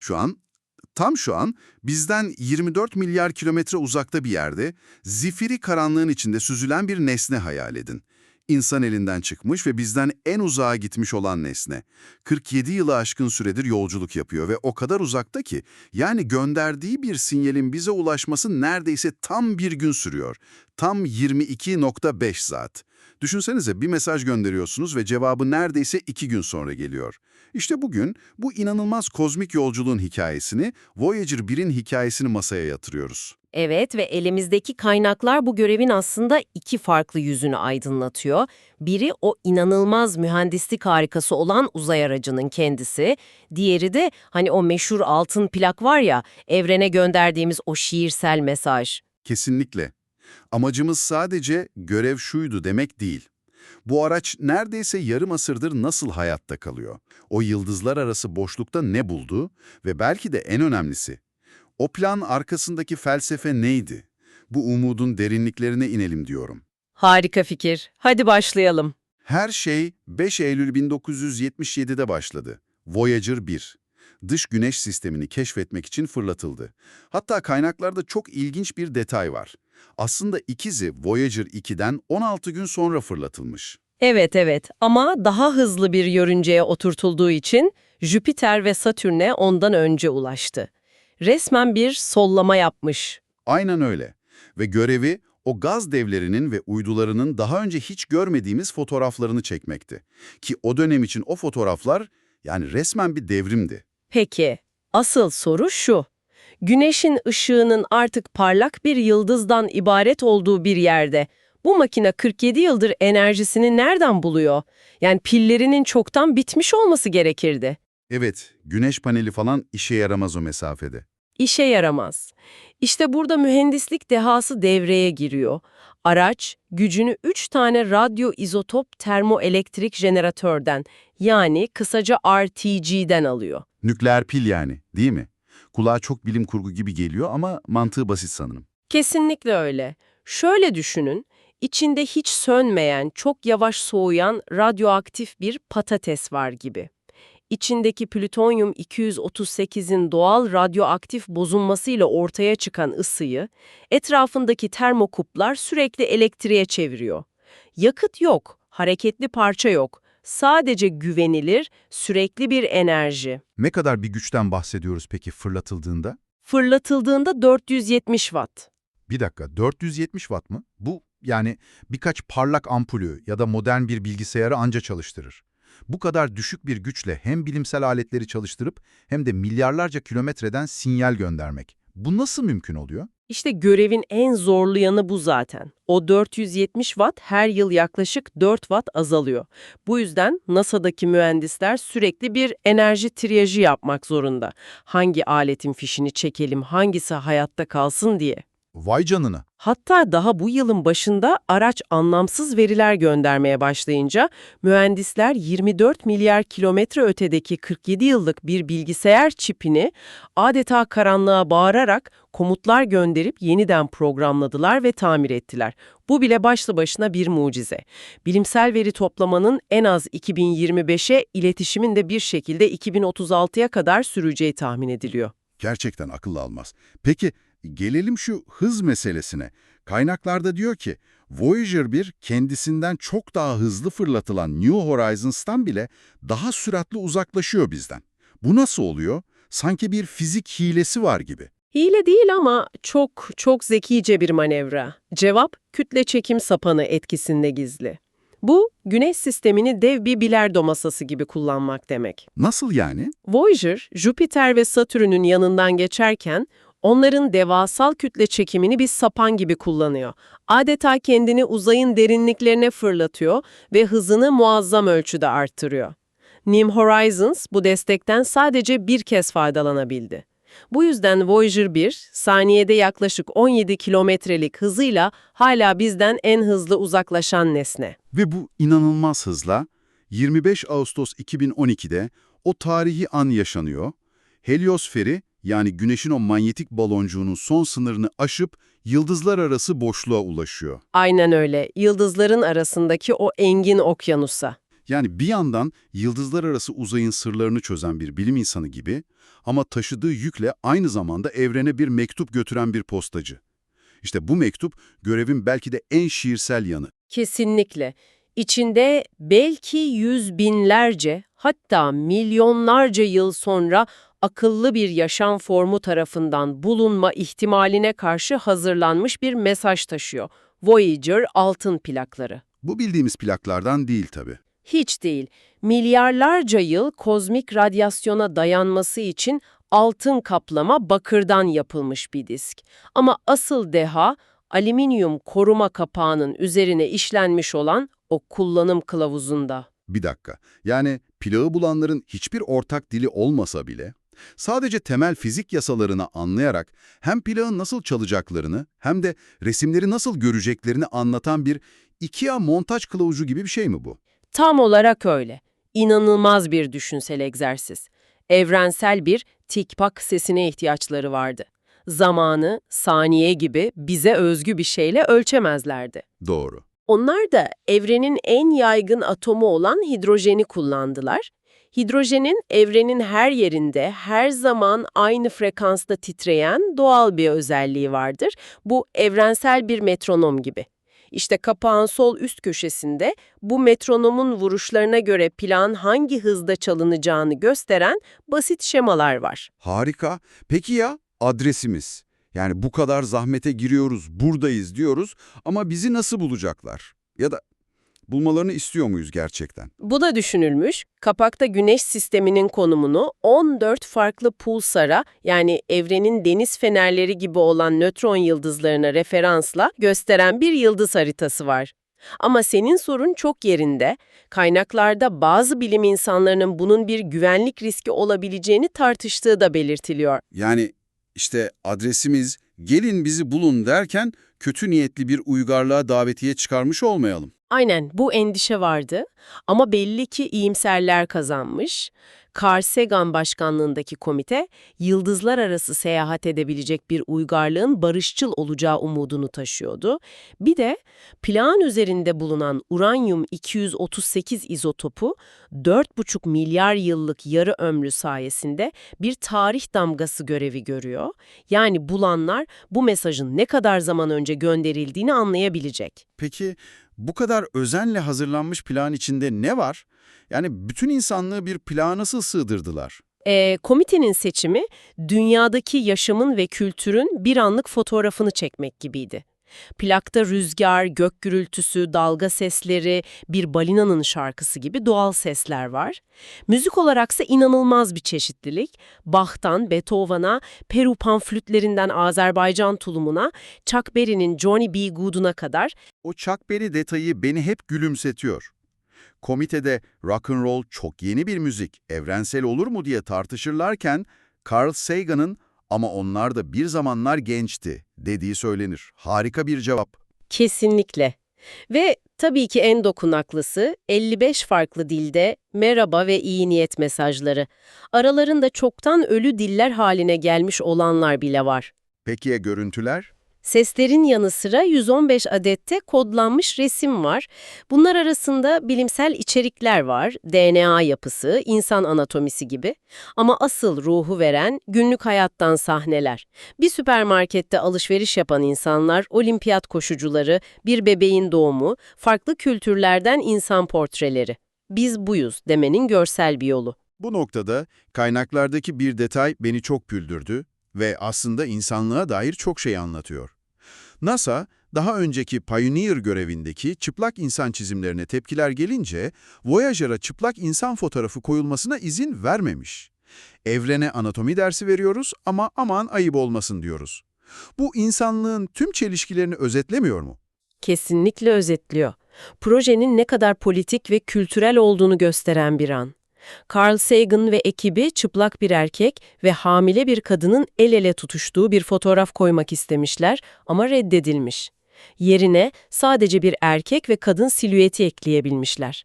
Şu an, tam şu an bizden 24 milyar kilometre uzakta bir yerde zifiri karanlığın içinde süzülen bir nesne hayal edin. İnsan elinden çıkmış ve bizden en uzağa gitmiş olan nesne. 47 yılı aşkın süredir yolculuk yapıyor ve o kadar uzakta ki yani gönderdiği bir sinyalin bize ulaşması neredeyse tam bir gün sürüyor. Tam 22.5 saat. Düşünsenize bir mesaj gönderiyorsunuz ve cevabı neredeyse iki gün sonra geliyor. İşte bugün bu inanılmaz kozmik yolculuğun hikayesini, Voyager 1'in hikayesini masaya yatırıyoruz. Evet ve elimizdeki kaynaklar bu görevin aslında iki farklı yüzünü aydınlatıyor. Biri o inanılmaz mühendislik harikası olan uzay aracının kendisi. Diğeri de hani o meşhur altın plak var ya, evrene gönderdiğimiz o şiirsel mesaj. Kesinlikle. Amacımız sadece görev şuydu demek değil. Bu araç neredeyse yarım asırdır nasıl hayatta kalıyor? O yıldızlar arası boşlukta ne buldu? Ve belki de en önemlisi, o plan arkasındaki felsefe neydi? Bu umudun derinliklerine inelim diyorum. Harika fikir. Hadi başlayalım. Her şey 5 Eylül 1977'de başladı. Voyager 1. Dış güneş sistemini keşfetmek için fırlatıldı. Hatta kaynaklarda çok ilginç bir detay var. Aslında ikizi Voyager 2'den 16 gün sonra fırlatılmış. Evet evet ama daha hızlı bir yörüngeye oturtulduğu için Jüpiter ve Satürn'e ondan önce ulaştı. Resmen bir sollama yapmış. Aynen öyle. Ve görevi o gaz devlerinin ve uydularının daha önce hiç görmediğimiz fotoğraflarını çekmekti. Ki o dönem için o fotoğraflar yani resmen bir devrimdi. Peki, asıl soru şu. Güneşin ışığının artık parlak bir yıldızdan ibaret olduğu bir yerde bu makine 47 yıldır enerjisini nereden buluyor? Yani pillerinin çoktan bitmiş olması gerekirdi. Evet, güneş paneli falan işe yaramaz o mesafede. İşe yaramaz. İşte burada mühendislik dehası devreye giriyor. Araç, gücünü 3 tane radyo izotop termoelektrik jeneratörden yani kısaca RTG'den alıyor. Nükleer pil yani, değil mi? Kulağa çok bilim kurgu gibi geliyor ama mantığı basit sanırım. Kesinlikle öyle. Şöyle düşünün, içinde hiç sönmeyen, çok yavaş soğuyan radyoaktif bir patates var gibi. İçindeki plütonyum 238'in doğal radyoaktif bozulmasıyla ortaya çıkan ısıyı, etrafındaki termokuplar sürekli elektriğe çeviriyor. Yakıt yok, hareketli parça yok. Sadece güvenilir, sürekli bir enerji. Ne kadar bir güçten bahsediyoruz peki fırlatıldığında? Fırlatıldığında 470 watt. Bir dakika, 470 watt mı? Bu yani birkaç parlak ampulü ya da modern bir bilgisayarı anca çalıştırır. Bu kadar düşük bir güçle hem bilimsel aletleri çalıştırıp hem de milyarlarca kilometreden sinyal göndermek. Bu nasıl mümkün oluyor? İşte görevin en zorlu yanı bu zaten. O 470 watt her yıl yaklaşık 4 watt azalıyor. Bu yüzden NASA'daki mühendisler sürekli bir enerji triyajı yapmak zorunda. Hangi aletin fişini çekelim, hangisi hayatta kalsın diye. Vay canına. Hatta daha bu yılın başında araç anlamsız veriler göndermeye başlayınca mühendisler 24 milyar kilometre ötedeki 47 yıllık bir bilgisayar çipini adeta karanlığa bağırarak komutlar gönderip yeniden programladılar ve tamir ettiler. Bu bile başlı başına bir mucize. Bilimsel veri toplamanın en az 2025'e, iletişimin de bir şekilde 2036'ya kadar süreceği tahmin ediliyor. Gerçekten akıl almaz. Peki gelelim şu hız meselesine. Kaynaklarda diyor ki Voyager 1 kendisinden çok daha hızlı fırlatılan New Horizons'tan bile daha süratli uzaklaşıyor bizden. Bu nasıl oluyor? Sanki bir fizik hilesi var gibi. Hile değil ama çok çok zekice bir manevra. Cevap kütle çekim sapanı etkisinde gizli. Bu, güneş sistemini dev bir bilardo masası gibi kullanmak demek. Nasıl yani? Voyager, Jüpiter ve Satürn'ün yanından geçerken onların devasal kütle çekimini bir sapan gibi kullanıyor. Adeta kendini uzayın derinliklerine fırlatıyor ve hızını muazzam ölçüde arttırıyor. New Horizons bu destekten sadece bir kez faydalanabildi. Bu yüzden Voyager 1, saniyede yaklaşık 17 kilometrelik hızıyla hala bizden en hızlı uzaklaşan nesne. Ve bu inanılmaz hızla 25 Ağustos 2012'de o tarihi an yaşanıyor. Heliosferi yani Güneş'in o manyetik baloncuğunun son sınırını aşıp yıldızlar arası boşluğa ulaşıyor. Aynen öyle, yıldızların arasındaki o engin okyanusa. Yani bir yandan yıldızlar arası uzayın sırlarını çözen bir bilim insanı gibi ama taşıdığı yükle aynı zamanda evrene bir mektup götüren bir postacı. İşte bu mektup görevin belki de en şiirsel yanı. Kesinlikle. İçinde belki yüz binlerce hatta milyonlarca yıl sonra akıllı bir yaşam formu tarafından bulunma ihtimaline karşı hazırlanmış bir mesaj taşıyor. Voyager altın plakları. Bu bildiğimiz plaklardan değil tabii. Hiç değil. Milyarlarca yıl kozmik radyasyona dayanması için altın kaplama bakırdan yapılmış bir disk. Ama asıl deha alüminyum koruma kapağının üzerine işlenmiş olan o kullanım kılavuzunda. Bir dakika. Yani plağı bulanların hiçbir ortak dili olmasa bile sadece temel fizik yasalarını anlayarak hem plağın nasıl çalacaklarını hem de resimleri nasıl göreceklerini anlatan bir IKEA montaj kılavuzu gibi bir şey mi bu? Tam olarak öyle. İnanılmaz bir düşünsel egzersiz. Evrensel bir tikpak sesine ihtiyaçları vardı. Zamanı, saniye gibi bize özgü bir şeyle ölçemezlerdi. Doğru. Onlar da evrenin en yaygın atomu olan hidrojeni kullandılar. Hidrojenin evrenin her yerinde, her zaman aynı frekansta titreyen doğal bir özelliği vardır. Bu evrensel bir metronom gibi. İşte kapağın sol üst köşesinde bu metronomun vuruşlarına göre plan hangi hızda çalınacağını gösteren basit şemalar var. Harika. Peki ya adresimiz? Yani bu kadar zahmete giriyoruz, buradayız diyoruz ama bizi nasıl bulacaklar? Ya da bulmalarını istiyor muyuz gerçekten? Bu da düşünülmüş. Kapakta güneş sisteminin konumunu 14 farklı pulsara yani evrenin deniz fenerleri gibi olan nötron yıldızlarına referansla gösteren bir yıldız haritası var. Ama senin sorun çok yerinde. Kaynaklarda bazı bilim insanlarının bunun bir güvenlik riski olabileceğini tartıştığı da belirtiliyor. Yani işte adresimiz gelin bizi bulun derken kötü niyetli bir uygarlığa davetiye çıkarmış olmayalım. Aynen bu endişe vardı ama belli ki iyimserler kazanmış. Carl Sagan başkanlığındaki komite, yıldızlar arası seyahat edebilecek bir uygarlığın barışçıl olacağı umudunu taşıyordu. Bir de plan üzerinde bulunan uranyum-238 izotopu 4,5 milyar yıllık yarı ömrü sayesinde bir tarih damgası görevi görüyor. Yani bulanlar bu mesajın ne kadar zaman önce gönderildiğini anlayabilecek. Peki bu kadar özenle hazırlanmış plan içinde ne var? Yani bütün insanlığı bir plağa nasıl sığdırdılar? E, komitenin seçimi dünyadaki yaşamın ve kültürün bir anlık fotoğrafını çekmek gibiydi. Plakta rüzgar, gök gürültüsü, dalga sesleri, bir balinanın şarkısı gibi doğal sesler var. Müzik olaraksa inanılmaz bir çeşitlilik. Bach'tan Beethoven'a, Peru panflütlerinden Azerbaycan tulumuna, Chuck Berry'nin Johnny B. Good'una kadar O Chuck Berry detayı beni hep gülümsetiyor. Komitede rock and roll çok yeni bir müzik, evrensel olur mu diye tartışırlarken Carl Sagan'ın ama onlar da bir zamanlar gençti dediği söylenir. Harika bir cevap. Kesinlikle. Ve tabii ki en dokunaklısı 55 farklı dilde merhaba ve iyi niyet mesajları. Aralarında çoktan ölü diller haline gelmiş olanlar bile var. Peki ya görüntüler? Seslerin yanı sıra 115 adette kodlanmış resim var. Bunlar arasında bilimsel içerikler var, DNA yapısı, insan anatomisi gibi. Ama asıl ruhu veren günlük hayattan sahneler. Bir süpermarkette alışveriş yapan insanlar, olimpiyat koşucuları, bir bebeğin doğumu, farklı kültürlerden insan portreleri. Biz buyuz demenin görsel bir yolu. Bu noktada kaynaklardaki bir detay beni çok güldürdü ve aslında insanlığa dair çok şey anlatıyor. NASA, daha önceki Pioneer görevindeki çıplak insan çizimlerine tepkiler gelince, Voyager'a çıplak insan fotoğrafı koyulmasına izin vermemiş. Evrene anatomi dersi veriyoruz ama aman ayıp olmasın diyoruz. Bu insanlığın tüm çelişkilerini özetlemiyor mu? Kesinlikle özetliyor. Projenin ne kadar politik ve kültürel olduğunu gösteren bir an. Carl Sagan ve ekibi çıplak bir erkek ve hamile bir kadının el ele tutuştuğu bir fotoğraf koymak istemişler ama reddedilmiş. Yerine sadece bir erkek ve kadın silüeti ekleyebilmişler.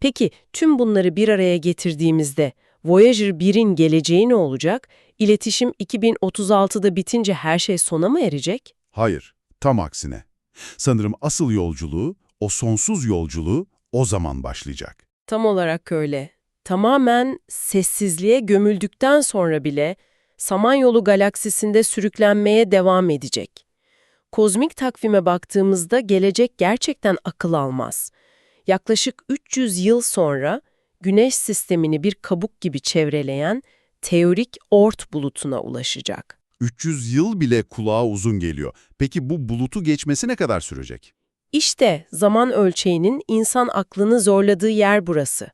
Peki tüm bunları bir araya getirdiğimizde Voyager 1'in geleceği ne olacak? İletişim 2036'da bitince her şey sona mı erecek? Hayır, tam aksine. Sanırım asıl yolculuğu, o sonsuz yolculuğu o zaman başlayacak. Tam olarak öyle. Tamamen sessizliğe gömüldükten sonra bile Samanyolu galaksisinde sürüklenmeye devam edecek. Kozmik takvime baktığımızda gelecek gerçekten akıl almaz. Yaklaşık 300 yıl sonra Güneş sistemini bir kabuk gibi çevreleyen teorik Oort bulutuna ulaşacak. 300 yıl bile kulağa uzun geliyor. Peki bu bulutu geçmesi ne kadar sürecek? İşte zaman ölçeğinin insan aklını zorladığı yer burası.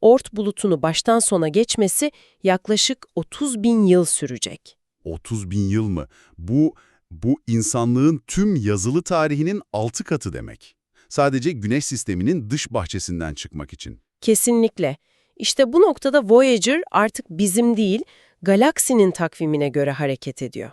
Oort bulutunu baştan sona geçmesi yaklaşık 30 bin yıl sürecek. 30 bin yıl mı? Bu, bu insanlığın tüm yazılı tarihinin 6 katı demek. Sadece Güneş sisteminin dış bahçesinden çıkmak için. Kesinlikle. İşte bu noktada Voyager artık bizim değil, galaksinin takvimine göre hareket ediyor.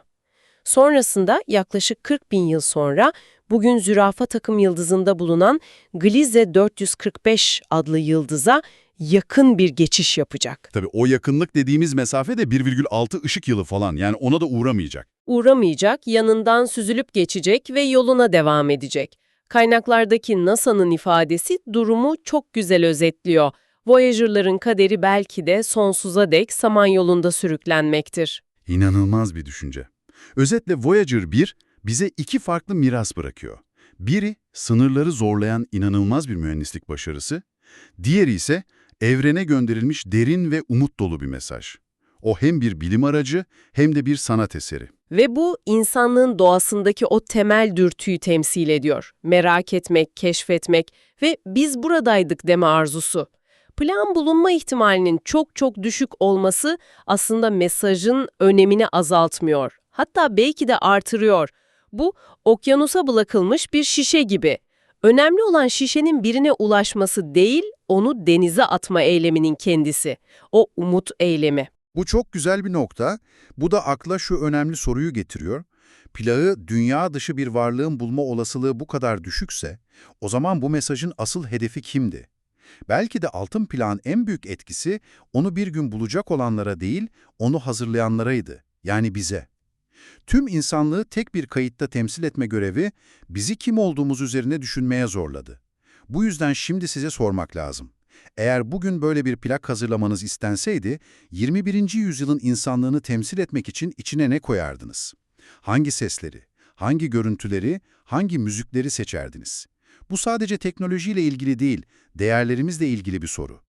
Sonrasında yaklaşık 40 bin yıl sonra bugün zürafa takım yıldızında bulunan Gliese 445 adlı yıldıza yakın bir geçiş yapacak. Tabii o yakınlık dediğimiz mesafe de 1,6 ışık yılı falan yani ona da uğramayacak. Uğramayacak, yanından süzülüp geçecek ve yoluna devam edecek. Kaynaklardaki NASA'nın ifadesi durumu çok güzel özetliyor. Voyager'ların kaderi belki de sonsuza dek Samanyolu'nda sürüklenmektir. İnanılmaz bir düşünce. Özetle Voyager 1 bize iki farklı miras bırakıyor. Biri sınırları zorlayan inanılmaz bir mühendislik başarısı, diğeri ise evrene gönderilmiş derin ve umut dolu bir mesaj. O hem bir bilim aracı hem de bir sanat eseri. Ve bu insanlığın doğasındaki o temel dürtüyü temsil ediyor. Merak etmek, keşfetmek ve biz buradaydık deme arzusu. Plan bulunma ihtimalinin çok çok düşük olması aslında mesajın önemini azaltmıyor. Hatta belki de artırıyor. Bu okyanusa bırakılmış bir şişe gibi. Önemli olan şişenin birine ulaşması değil, onu denize atma eyleminin kendisi. O umut eylemi. Bu çok güzel bir nokta. Bu da akla şu önemli soruyu getiriyor. Plağı dünya dışı bir varlığın bulma olasılığı bu kadar düşükse, o zaman bu mesajın asıl hedefi kimdi? Belki de altın plağın en büyük etkisi onu bir gün bulacak olanlara değil, onu hazırlayanlaraydı. Yani bize. Tüm insanlığı tek bir kayıtta temsil etme görevi bizi kim olduğumuz üzerine düşünmeye zorladı. Bu yüzden şimdi size sormak lazım. Eğer bugün böyle bir plak hazırlamanız istenseydi, 21. yüzyılın insanlığını temsil etmek için içine ne koyardınız? Hangi sesleri, hangi görüntüleri, hangi müzikleri seçerdiniz? Bu sadece teknolojiyle ilgili değil, değerlerimizle ilgili bir soru.